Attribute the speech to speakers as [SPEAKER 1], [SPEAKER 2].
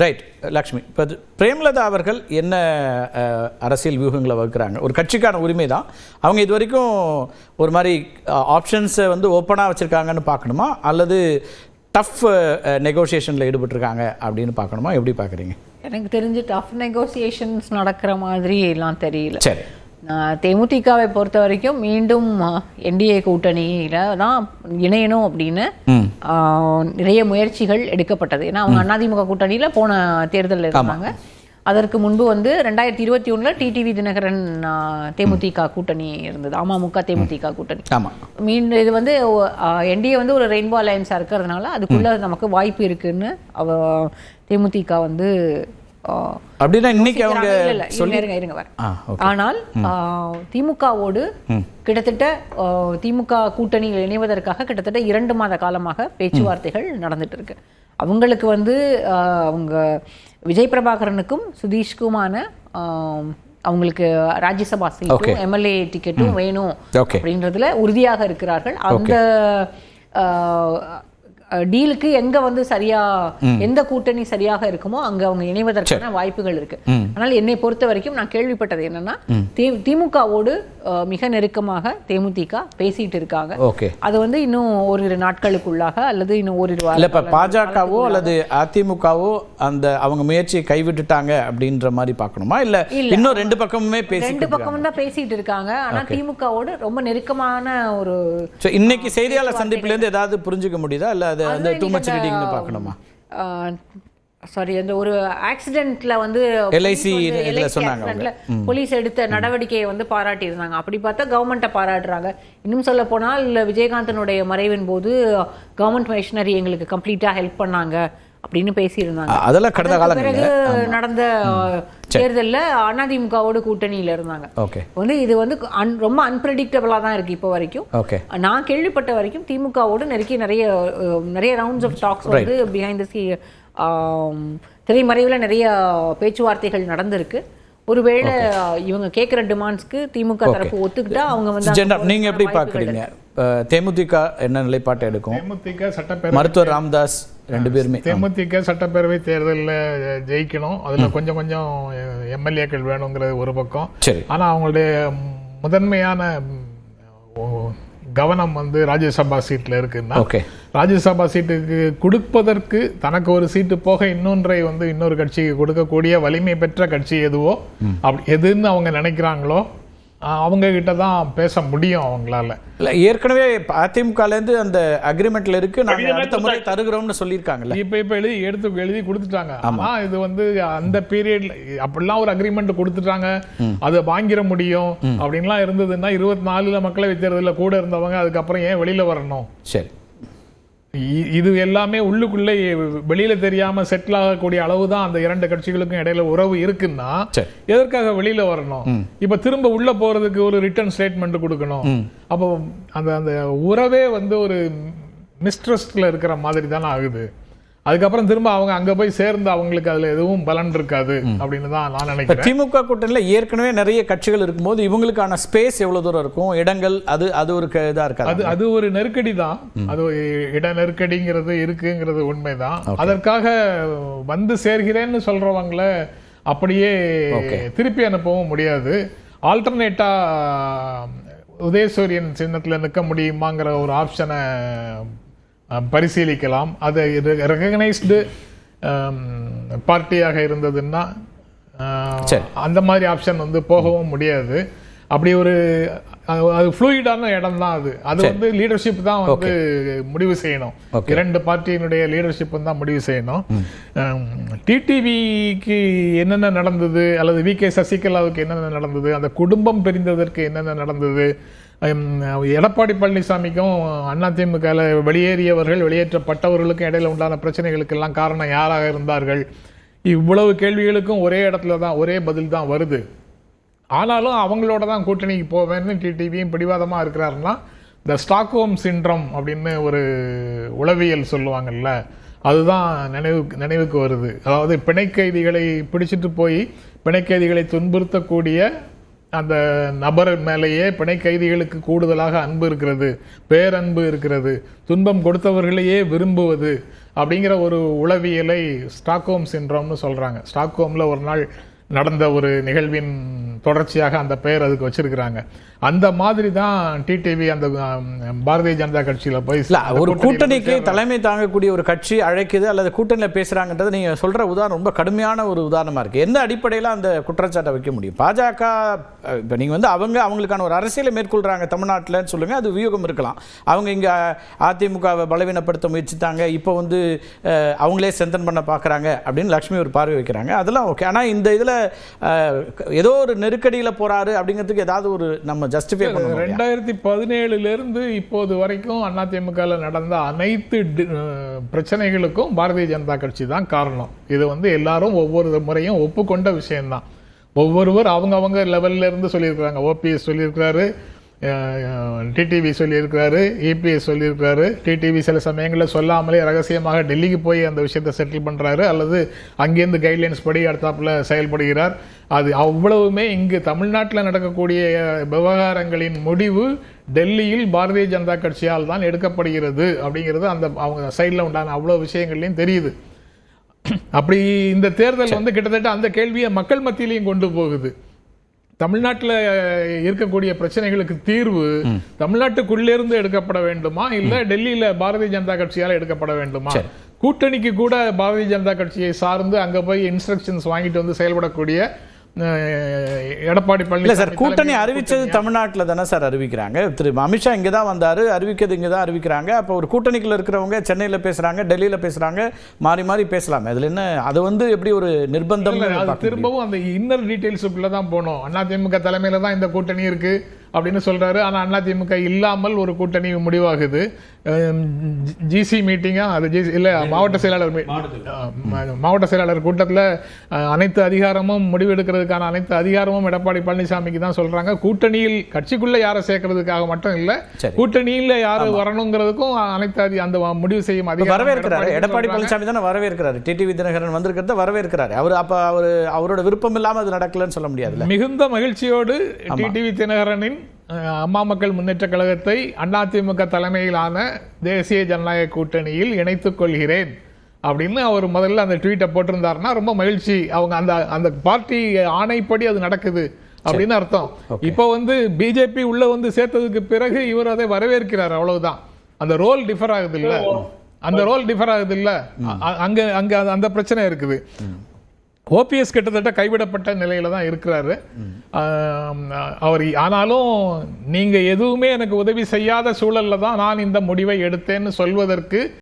[SPEAKER 1] Right Lakshmi இப்போ பிரேமலதா அவர்கள் என்ன அரசியல் வியூகங்களை வகுக்கிறாங்க? ஒரு கட்சிக்கான உரிமை தான். அவங்க இது வரைக்கும் ஒரு மாதிரி ஆப்ஷன்ஸை வந்து ஓப்பனாக வச்சுருக்காங்கன்னு பார்க்கணுமா? அல்லது டஃப் நெகோசியேஷனில் ஈடுபட்டிருக்காங்க அப்படின்னு பார்க்கணுமா? எப்படி பார்க்குறீங்க?
[SPEAKER 2] எனக்கு தெரிஞ்சு டஃப் நெகோசியேஷன்ஸ் நடக்கிற மாதிரி எல்லாம் தெரியல.
[SPEAKER 1] சரி.
[SPEAKER 2] தேமுதிகவை பொறுத்த வரைக்கும் மீண்டும் என்டிஏ கூட்டணியில தான் இணையணும் அப்படின்னு நிறைய முயற்சிகள் எடுக்கப்பட்டது. ஏன்னா அவங்க அதிமுக கூட்டணியில போன தேர்தலில் இருந்தாங்க. அதற்கு முன்பு வந்து ரெண்டாயிரத்தி இருபத்தி ஒண்ணுல டிடிவி தினகரன் தேமுதிக கூட்டணி இருந்தது. அமமுக தேமுதிக கூட்டணி. மீண்டும் இது வந்து என்டிஏ வந்து ஒரு ரெயின்போ அலையன்ஸாக இருக்கிறதுனால அதுக்குள்ள நமக்கு வாய்ப்பு இருக்குன்னு அவ தேமுதிக வந்து
[SPEAKER 1] அப்படின்னா இன்னைக்கு அவங்க
[SPEAKER 2] இருங்க, இருங்க, ஆனால் திமுகவோடு கிட்டத்தட்ட திமுக கூட்டணியில் இணைவதற்காக கிட்டத்தட்ட இரண்டு மாத காலமாக பேச்சுவார்த்தைகள் நடந்துட்டு இருக்கு அவங்களுக்கு வந்து அவங்க விஜய் பிரபாகரனுக்கும் சுதீஷ்குமான அவங்களுக்கு ராஜ்யசபா சீட்டும் எம்எல்ஏ டிக்கெட்டும் வேணும் அப்படின்றதுல உறுதியாக இருக்கிறார்கள். அந்த டீலுக்கு எங்க வந்து சரியா எந்த கூட்டணி சரியாக இருக்குமோ அங்க அவங்க இணைவதற்கான வாய்ப்புகள் இருக்கு. ஆனால் என்னை பொறுத்த வரைக்கும் நான் கேள்விப்பட்டது என்னன்னா திமுகவோடு மிக நெருக்கமாக தேமுதிக பேசிட்டு இருக்காங்க. அது வந்து இன்னும் ஓரிரு நாட்களுக்குள்ளாக அல்லது இன்னும் ஓரிரு
[SPEAKER 1] இல்லை இப்போ பாஜகவோ அல்லது அதிமுகவோ அந்த அவங்க முயற்சியை கைவிட்டுட்டாங்க அப்படின்ற மாதிரி பார்க்கணுமா? இல்லை இன்னும் ரெண்டு பக்கமுமே பேசி
[SPEAKER 2] ரெண்டு பக்கமும் தான் பேசிட்டு இருக்காங்க. ஆனா திமுகவோடு ரொம்ப நெருக்கமான ஒரு
[SPEAKER 1] இன்னைக்கு செய்தியாளர் சந்திப்புலேருந்து ஏதாவது புரிஞ்சுக்க முடியுதா? இல்லை அது அந்த டூ மச் ரீடிங்னு பார்க்கணுமா?
[SPEAKER 2] சாரி அந்த ஒரு ஆக்சிடென்ட்ல வந்து
[SPEAKER 1] LIC சொன்னாங்க
[SPEAKER 2] போலீஸ் எடுத்த நடவடிக்கையை வந்து பாராட்டி இருந்தாங்க அப்படி பார்த்தா கவர்மெண்ட்டை பாராட்டுறாங்க. இன்னும் சொல்ல போனால் தேவிகாந்தனுடைய மறைவின் போது கவர்மெண்ட் மிஷினரி எங்களுக்கு கம்ப்ளீட்டா ஹெல்ப் பண்ணாங்க. அப்படின்னு பேசியிருந்தாங்க.
[SPEAKER 1] அதெல்லாம் கடந்த காலங்களில்.
[SPEAKER 2] நடந்த தேர்தல்ல அதிமுகவோடு கூட்டணியில இருந்தாங்க.
[SPEAKER 1] ஓகே.
[SPEAKER 2] வந்து இது வந்து un- ரொம்ப அன்பிரடிக்டபிளா தான் இருக்கு இப்போ வரைக்கும்.
[SPEAKER 1] ஓகே.
[SPEAKER 2] நான் கேள்விப்பட்ட வரைக்கும் திமுகவோடு நெருக்கி நிறைய நிறைய ரவுண்ட்ஸ் ஆஃப் டாக்ஸ் வந்து பிஹைண்ட் தி சி திரைமறைவில் நிறைய பேச்சுவார்த்தைகள் நடந்திருக்கு. ஒருவேளை இவங்க கேட்குற டிமாண்ட்ஸ்க்கு திமுக தரப்பு ஒத்துக்கிட்டா அவங்க வந்து
[SPEAKER 1] நீங்க எப்படி பார்க்குறீங்க? தேமுதிக என்ன நிலைப்பாட்டை எடுக்கும்?
[SPEAKER 3] தேமுதிக சட்டப்பேரவை
[SPEAKER 1] மருத்துவர் ராமதாஸ் ரெண்டு பேருமே.
[SPEAKER 3] தேமுதிக சட்டப்பேரவை தேர்தலில் ஜெயிக்கணும். அதுல கொஞ்சம் கொஞ்சம் எம்எல்ஏக்கள் வேணுங்கிறது ஒரு பக்கம்.
[SPEAKER 1] சரி.
[SPEAKER 3] ஆனா அவங்களுடைய முதன்மையான கவனம் வந்து ராஜ்யசபா சீட்ல இருக்குன்னா
[SPEAKER 1] ஓகே.
[SPEAKER 3] ராஜ்யசபா சீட்டுக்கு கொடுப்பதற்கு தனக்கு ஒரு சீட்டு போக இன்னொன்றை வந்து இன்னொரு கட்சிக்கு கொடுக்கக்கூடிய வலிமை பெற்ற கட்சி எதுவோ அப்படி எதுன்னு அவங்க நினைக்கிறாங்களோ அவங்க கிட்ட தான் பேச முடியும் அவங்களால.
[SPEAKER 1] இல்ல ஏற்கனவே அதிமுகலேருந்து அந்த அக்ரிமெண்ட்ல இருக்கு. நாங்க அடுத்த முறை தருகிறோம்னு சொல்லியிருக்காங்கல்ல.
[SPEAKER 3] இப்ப இப்ப எழுதி எடுத்து எழுதி கொடுத்துட்டாங்க. ஆனா இது வந்து அந்த பீரியட்ல அப்படிலாம் ஒரு அக்ரிமெண்ட் கொடுத்துட்டாங்க. அதை வாங்கிட முடியும் அப்படின்லாம் இருந்ததுன்னா இருபத்தி நாலுல மக்களவை தேர்தலில் கூட இருந்தவங்க அதுக்கப்புறம் ஏன் வெளியில வரணும்?
[SPEAKER 1] சரி.
[SPEAKER 3] இது எல்லாமே உள்ளுக்குள்ளே வெளியில தெரியாம செட்டில் ஆகக்கூடிய அளவு தான் அந்த இரண்டு கட்சிகளுக்கும் இடையில உறவு இருக்குன்னா எதற்காக வெளியில வரணும்? இப்ப திரும்ப உள்ள போறதுக்கு ஒரு ரிட்டர்ன் ஸ்டேட்மெண்ட் கொடுக்கணும். அப்போ அந்த அந்த உறவே வந்து ஒரு மிஸ்ட்ரஸ்ட்ல இருக்கிற மாதிரி தானே ஆகுது. அதுக்கப்புறம் திரும்ப அவங்க அங்க போய் சேர்ந்து அவங்களுக்கு அதுல எதுவும் பலன் இருக்காது அப்படின்னு தான் நான் நினைக்கிறேன்.
[SPEAKER 1] திமுக கூட்டணியில் ஏற்கனவே நிறைய கட்சிகள் இருக்கும்போது இவங்களுக்கான ஸ்பேஸ் எவ்வளவு தூரம் இருக்கும்? இடங்கள் அது அது ஒரு இதா இருக்காது
[SPEAKER 3] அது அது ஒரு நெருக்கடி தான். அது இட நெருக்கடிங்கிறது இருக்குங்கிறது உண்மைதான். அதற்காக வந்து சேர்கிறேன்னு சொல்றவங்கள அப்படியே திருப்பி அனுப்பவும் முடியாது. ஆல்டர்னேட்டா உதயசூரியன் சின்னத்துல நிற்க முடியுமாங்கிற ஒரு ஆப்ஷனை பரிசீலிக்கலாம். அது ரெகனைஸ்டு பார்ட்டியாக இருந்ததுன்னா. அந்த மாதிரி ஆப்ஷன் வந்து போகவும் முடியாது. அப்படி ஒரு அது- ஃப்ளூயிடான இடம் தான் அது. அது வந்து லீடர்ஷிப் தான் வந்து முடிவு செய்யணும். இரண்டு பார்ட்டியினுடைய லீடர்ஷிப் தான் முடிவு செய்யணும். டிடிவிக்கு என்னென்ன நடந்தது? அல்லது வி கே சசிகலாவுக்கு என்னென்ன நடந்தது? அந்த குடும்பம் பிரிந்ததற்கு என்னென்ன நடந்தது? எடப்பாடி பழனிசாமிக்கும் அதிமுக வெளியேறியவர்கள் வெளியேற்றப்பட்டவர்களுக்கும் இடையில உண்டான பிரச்சனைகளுக்கெல்லாம் காரணம் யாராக இருந்தார்கள்? இவ்வளவு கேள்விகளுக்கும் ஒரே இடத்துல தான் ஒரே பதில் தான் வருது. ஆனாலும் அவங்களோட தான் கூட்டணிக்கு போவேன்னு டிடிவியும் பிடிவாதமாக இருக்கிறாருன்னா இந்த ஸ்டாக்ஹோம் சிண்ட்ரம் அப்படின்னு ஒரு உளவியல் சொல்லுவாங்கல்ல அதுதான் நினைவுக்கு நினைவுக்கு வருது. அதாவது பிணைக்கைதிகளை பிடிச்சிட்டு போய் பிணைக்கைதிகளை துன்புறுத்தக்கூடிய அந்த நபர் மேலேயே பிணை கைதிகளுக்கு கூடுதலாக அன்பு இருக்கிறது பேரன்பு இருக்கிறது துன்பம் கொடுத்தவர்களையே விரும்புவது அப்படிங்கிற ஒரு உளவியலை ஸ்டாக்ஹோம் சின்ரோம்னு சொல்கிறாங்க ஸ்டாக்ஹோமில் ஒரு நாள் நடந்த ஒரு நிகழ்வின் தொடர்ச்சியாக அந்த பெயர் அதுக்கு வச்சிருக்கிறாங்க. அந்த மாதிரி தான் டிடிவி அந்த பாரதிய ஜனதா கட்சியில போய்
[SPEAKER 1] ஒரு கூட்டணிக்கு தலைமை தாங்கக்கூடிய ஒரு கட்சி அழைக்குது அல்லது கூட்டணியில பேசுறாங்கன்றது நீங்க சொல்ற உதாரணம் ரொம்ப கடுமையான ஒரு உதாரணமா இருக்கு. எந்த அடிப்படையில அந்த குற்றச்சாட்டை வைக்க முடியும்? பாஜக இப்ப நீங்க வந்து அவங்க அவங்களுக்கான ஒரு அரசியலை மேற்கொள்றாங்க தமிழ்நாட்டில்னு சொல்லுங்க அது வியூகம் இருக்கலாம். அவங்க இங்க அதிமுகவை பலவீனப்படுத்த முயற்சித்தாங்க இப்போ வந்து அவங்களே செந்தன் பண்ண பார்க்கறாங்க அப்படின்னு லட்சுமி ஒரு பார்வை வைக்கிறாங்க. அதெல்லாம் ஓகே. ஆனா இந்த இதுல ஏதோ ஒரு நெருக்கடியில போறாரு அப்படிங்கிறதுக்கு ஏதாவது ஒரு நம்ம ஜஸ்டிஃபை பண்ணணும்
[SPEAKER 3] ரெண்டாயிரத்தி பதினேழுல இருந்து இப்போது வரைக்கும் அதிமுகல நடந்த அனைத்து பிரச்சனைகளுக்கும் பாரதிய ஜனதா கட்சி தான் காரணம். இது வந்து எல்லாரும் ஒவ்வொரு முறையும் ஒப்புக்கொண்ட விஷயம்தான். ஒவ்வொருவர் அவங்க அவங்க லெவல்ல இருந்து சொல்லியிருக்கிறாங்க. ஓபிஎஸ் சொல்லியிருக்கிறாரு. டிடிவி சொல்லியிருக்கிறாரு இபிஎஸ் சொல்லியிருக்கிறாரு. டிடிவி சில சமயங்களில் சொல்லாமலே ரகசியமாக டெல்லிக்கு போய் அந்த விஷயத்தை செட்டில் பண்றாரு. அல்லது அங்கேருந்து கைட்லைன்ஸ் படி அடுத்தாப்புல செயல்படுகிறார். அது அவ்வளவுமே இங்கு தமிழ்நாட்டில் நடக்கக்கூடிய விவகாரங்களின் முடிவு டெல்லியில் பாரதிய ஜனதா கட்சியால் தான் எடுக்கப்படுகிறது அப்படிங்கிறது அந்த அவங்க சைடில் உண்டான அவ்வளவு விஷயங்கள்லையும் தெரியுது. அப்படி இந்த தேர்தல் வந்து கிட்டத்தட்ட அந்த கேள்வியை மக்கள் மத்தியிலையும் கொண்டு போகுது. தமிழ்நாட்டுல இருக்கக்கூடிய பிரச்சனைகளுக்கு தீர்வு தமிழ்நாட்டுக்குள்ளே இருந்து எடுக்கப்பட வேண்டுமா? இல்ல டெல்லியில பாரதிய ஜனதா கட்சியால எடுக்கப்பட வேண்டுமா? கூட்டணிக்கு கூட பாரதிய ஜனதா கட்சியை சார்ந்து அங்க போய் இன்ஸ்ட்ரக்ஷன்ஸ் வாங்கிட்டு வந்து செயல்படக்கூடிய எடப்பாடி
[SPEAKER 1] இல்ல
[SPEAKER 3] பழனிசாமி
[SPEAKER 1] சார் கூட்டணி அறிவிச்சது தமிழ்நாட்டில் தானே சார் அறிவிக்கிறாங்க. திரு அமித்ஷா இங்கே தான் வந்தாரு அறிவிக்கிறது இங்கே தான் அறிவிக்கிறாங்க. அப்போ ஒரு கூட்டணிக்குள்ள இருக்கிறவங்க சென்னையில் பேசுறாங்க டெல்லியில பேசுறாங்க மாறி மாறி பேசலாமே. அதுல என்ன அது வந்து எப்படி ஒரு நிர்பந்தம்
[SPEAKER 3] திரும்பவும் அந்த இன்னர் டீடைல்ஸுக்குள்ள தான் போனோம். அதிமுக தலைமையில தான் இந்த கூட்டணி இருக்கு. அப்படின்னு சொல்றாரு. ஆனா அதிமுக இல்லாமல் ஒரு கூட்டணி முடிவாகுது. ஜிசி மீட்டிங்கா அது ஜிசி இல்ல மாவட்ட செயலாளர் மாவட்ட செயலாளர் கூட்டத்துல அனைத்து அதிகாரமும் முடிவெடுக்கிறதுக்கான அனைத்து அதிகாரமும் எடப்பாடி பழனிசாமிக்கு தான் சொல்றாங்க. கூட்டணியில் கட்சிக்குள்ள யாரை சேர்க்கறதுக்காக மட்டும் இல்ல. கூட்டணியில யாரு வரணுங்கிறதுக்கும் அனைத்து அதி- அந்த முடிவு செய்யும் அதிகாரம்
[SPEAKER 1] வரவேற்கிறாரு. எடப்பாடி. பழனிசாமி தானே வரவேற்கிறாரு. டிடிவி தினகரன் வந்திருக்கிறத வரவேற்கிறாரு. அவர் அப்ப அவர் அவரோட விருப்பம் இல்லாம அது நடக்கலன்னு சொல்ல முடியாதுல்ல?
[SPEAKER 3] மிகுந்த மகிழ்ச்சியோடு டிடிவி தினகரனின் அம்மா மக்கள் முன்னேற்ற கழகத்தை அதிமுக தலைமையிலான தேசிய ஜனநாயக கூட்டணியில் இணைத்துக் கொள்கிறேன் அப்படின்னு அவர் முதல்ல அந்த ட்வீட்டை போட்டிருந்தாருன்னா ரொம்ப மகிழ்ச்சி. அவங்க அந்த அந்த பார்ட்டி ஆணைப்படி அது நடக்குது அப்படின்னு அர்த்தம். இப்போ வந்து பிஜேபி உள்ள வந்து சேர்த்ததுக்கு பிறகு இவர் அதை வரவேற்கிறார் அவ்வளவுதான். அந்த ரோல் டிஃபர் ஆகுது இல்ல? அந்த ரோல் டிஃபர் ஆகுது இல்ல? அ- அங்க அங்க அந்த பிரச்சனை இருக்குது. ஓபிஎஸ் கிட்டத்தட்ட கைவிடப்பட்ட நிலையில தான் இருக்கிறாரு. அவர் ஆனாலும் நீங்க எதுவுமே எனக்கு உதவி செய்யாத சூழல்ல தான் நான் இந்த முடிவை எடுத்தேன்னு சொல்வதற்கு